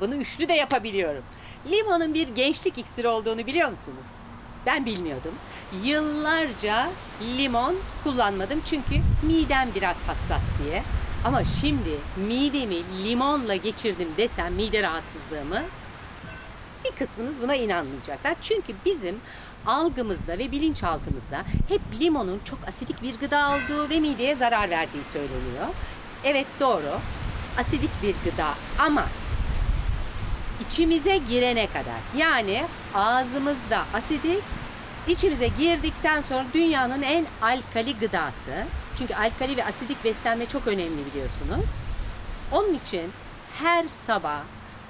Bunu üçlü de yapabiliyorum. Limonun bir gençlik iksiri olduğunu biliyor musunuz? Ben bilmiyordum. Yıllarca limon kullanmadım çünkü midem biraz hassas diye. Ama şimdi midemi limonla geçirdim desem mide rahatsızlığımı bir kısmınız buna inanmayacaklar. Çünkü bizim algımızda ve bilinçaltımızda hep limonun çok asidik bir gıda olduğu ve mideye zarar verdiği söyleniyor. Evet doğru. Asidik bir gıda ama içimize girene kadar yani ağzımızda asidik içimize girdikten sonra dünyanın en alkali gıdası. Çünkü alkali ve asidik beslenme çok önemli biliyorsunuz. Onun için her sabah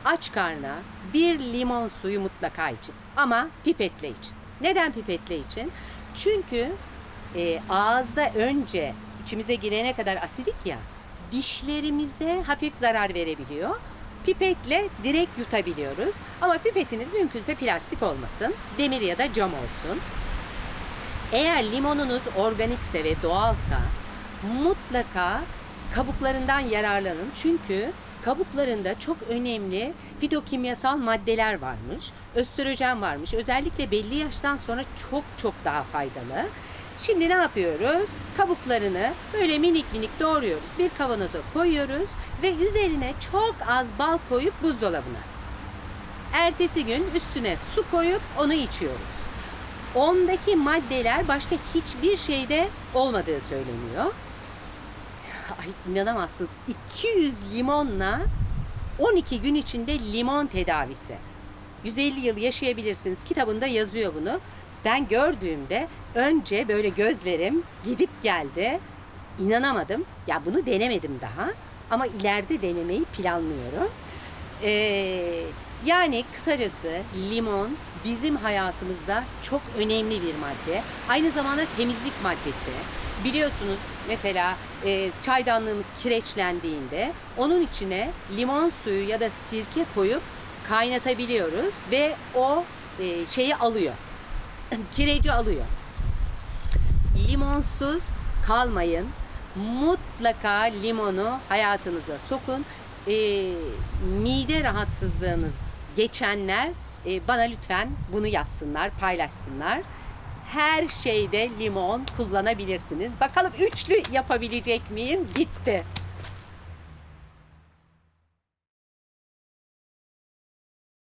aç karna bir limon suyu mutlaka için. Ama pipetle için. Neden pipetle için? Çünkü e, ağızda önce içimize girene kadar asidik ya dişlerimize hafif zarar verebiliyor. Pipetle direkt yutabiliyoruz. Ama pipetiniz mümkünse plastik olmasın. Demir ya da cam olsun. Eğer limonunuz organikse ve doğalsa mutlaka kabuklarından yararlanın. Çünkü kabuklarında çok önemli fitokimyasal maddeler varmış. Östrojen varmış. Özellikle belli yaştan sonra çok çok daha faydalı. Şimdi ne yapıyoruz? Kabuklarını böyle minik minik doğruyoruz. Bir kavanoza koyuyoruz ve üzerine çok az bal koyup buzdolabına. Ertesi gün üstüne su koyup onu içiyoruz. Ondaki maddeler başka hiçbir şeyde olmadığı söyleniyor. Ay inanamazsınız. 200 limonla 12 gün içinde limon tedavisi. 150 yıl yaşayabilirsiniz. Kitabında yazıyor bunu. Ben gördüğümde önce böyle gözlerim gidip geldi. İnanamadım. Ya bunu denemedim daha. Ama ileride denemeyi planlıyorum. Ee, yani kısacası limon bizim hayatımızda çok önemli bir madde. Aynı zamanda temizlik maddesi. Biliyorsunuz mesela e, çaydanlığımız kireçlendiğinde onun içine limon suyu ya da sirke koyup kaynatabiliyoruz ve o e, şeyi alıyor. Kireci alıyor. Limonsuz kalmayın. Mutlaka limonu hayatınıza sokun. E, mide rahatsızlığınız geçenler e, bana lütfen bunu yazsınlar, paylaşsınlar. Her şeyde limon kullanabilirsiniz. Bakalım üçlü yapabilecek miyim? Gitti.